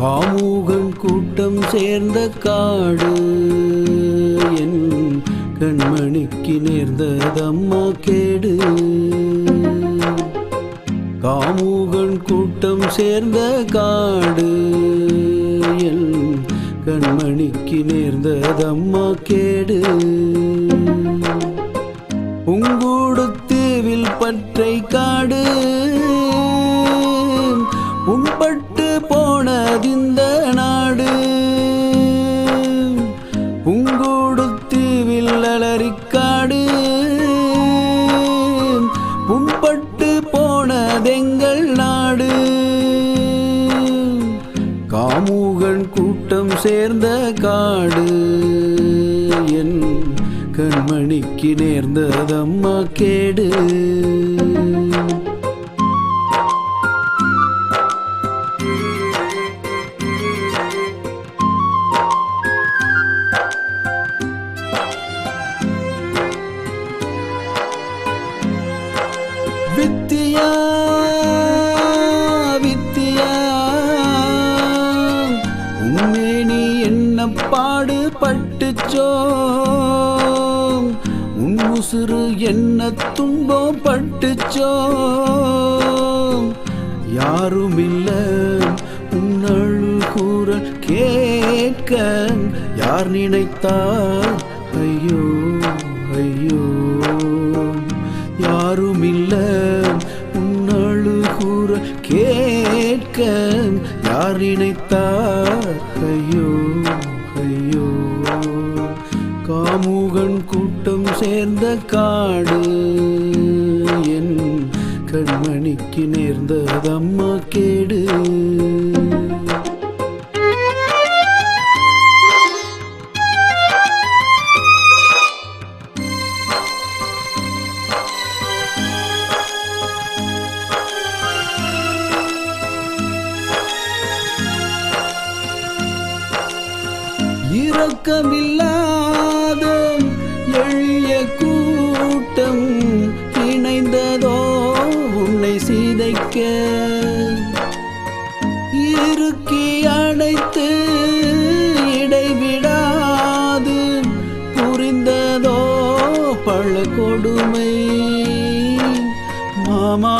காமுகன் கூட்டம் சேர்ந்த காடு. என் கண்மணிக்கு நேர்ந்ததம்மா கேடு. காமூகன் கூட்டம் சேர்ந்த காடு. என் கண்மணிக்கு நேர்ந்ததம்மா கேடு. உங்கூடு தீவில் பற்றை காடு. போனதிந்த நாடு. உங்கூடுத்தீவில் வில்லலரிக்காடு புண்பட்டு போனதெங்கள் நாடு. காமுகன் கூட்டம் சேர்ந்த காடு. என் கண்மணிக்கு நேர்ந்ததம்மா கேடு. வித்தியா வித்தியா. உண்மை நீ என்ன பாடுபட்டுச்சோ? உன் உசுறு என்ன துன்பம் பட்டுச்சோ யாரும் உன்னழு கூறல் கேட்க. யார் நினைத்தார் ஐயோ ஐயோ. கேட்க யார் நினைத்தார் ஐயோ ஐயோ. காமுகன் கூட்டம் சேர்ந்த காடு. என் கண்மணிக்கு நேர்ந்ததம்மா இரக்கமில்லாத எளிய கூட்டம் இணைந்ததோ உன்னை சீதைக்க. இறுக்கி அடைத்து இடைவிடாது புரிந்ததோ பழ கொடுமை. மாமா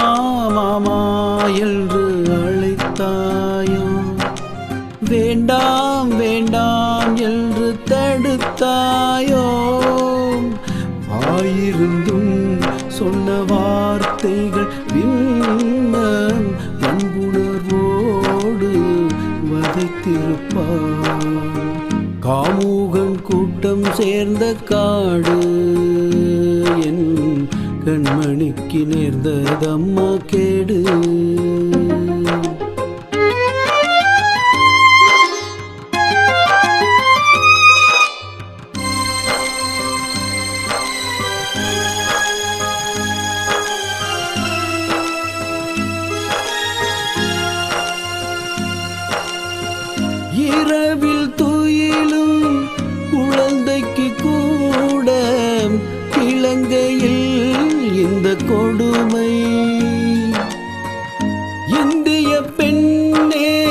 மாமா என்று அழைத்தாயோ? வேண்டாம் வேண்டாம். தடுத்தாயோ ஆயிருந்தும் சொன்ன வார்த்தைகள் விண்ணம் அன்புணர்வோடு வதைத்திருப்பான் காமுகன் கூட்டம் சேர்ந்த காடு என் கண்மணிக்கு நேர்ந்ததம்மா கேடு. கொடுமை. இந்திய பெண்ணே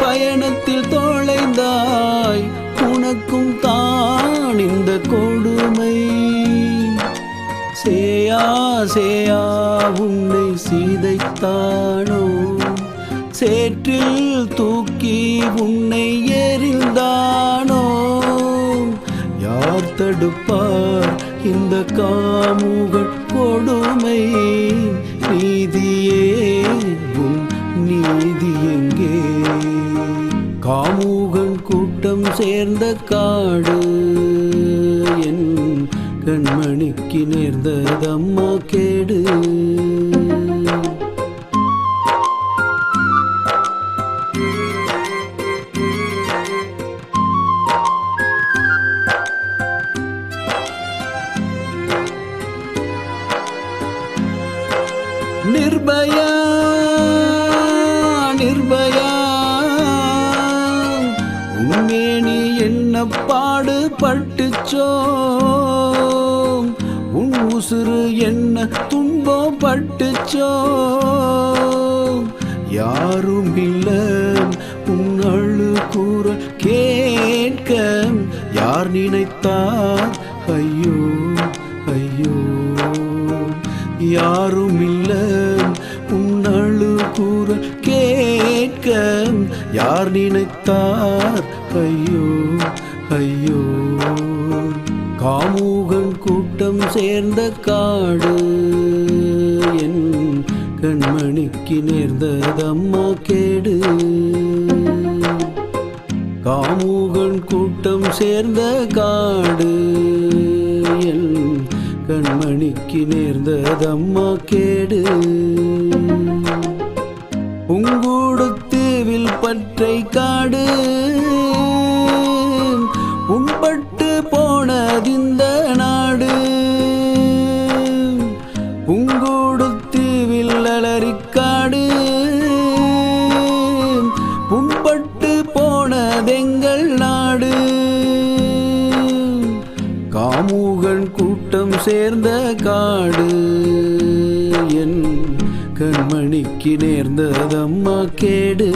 பயணத்தில் தொலைந்தாய் உனக்கும் தான் இந்த கொடுமை. சேயா சேயா உன்னை சீதைத்தானோ? சேற்றில் தூக்கி உன்னை எறிந்தானோ? யார் தடுப்பார் இந்த காமுகட் கொடுமை. நீதியே உன் நீதி எங்கே? காமுகன் கூட்டம் சேர்ந்த காடு. என் கண்மணிக்கு நேர்ந்ததம்மா கேடு. நிர்பயா நிர்பயா. உன்னே நீ என்ன பாடுபட்டுச்சோ உன் உசுறு என்ன துன்பம் பட்டுச்சோ யாரும் இல்லை உன் அழு கூற கேட்க யார் நினைத்தார் யார் நினைத்தார்? ஐயோ ஐயோ. காமூகன் கூட்டம் சேர்ந்த காடு என் கண்மணிக்கு நேர்ந்ததம்மா கேடு. காமூகன் கூட்டம் சேர்ந்த காடு என் கண்மணிக்கு நேர்ந்ததம்மா கேடு. உங்கூடுத்தீவில் பற்றை காடு. உண்பட்டு போனதிந்த நாடு. உங்கூடுத்தீவில் அலறிக்காடு உண்பட்டு போனதெங்கள் நாடு. காமுகன் கூட்டம் சேர்ந்த காடு என் கண்மணிக்கு நேர்ந்ததம்மா கேடு.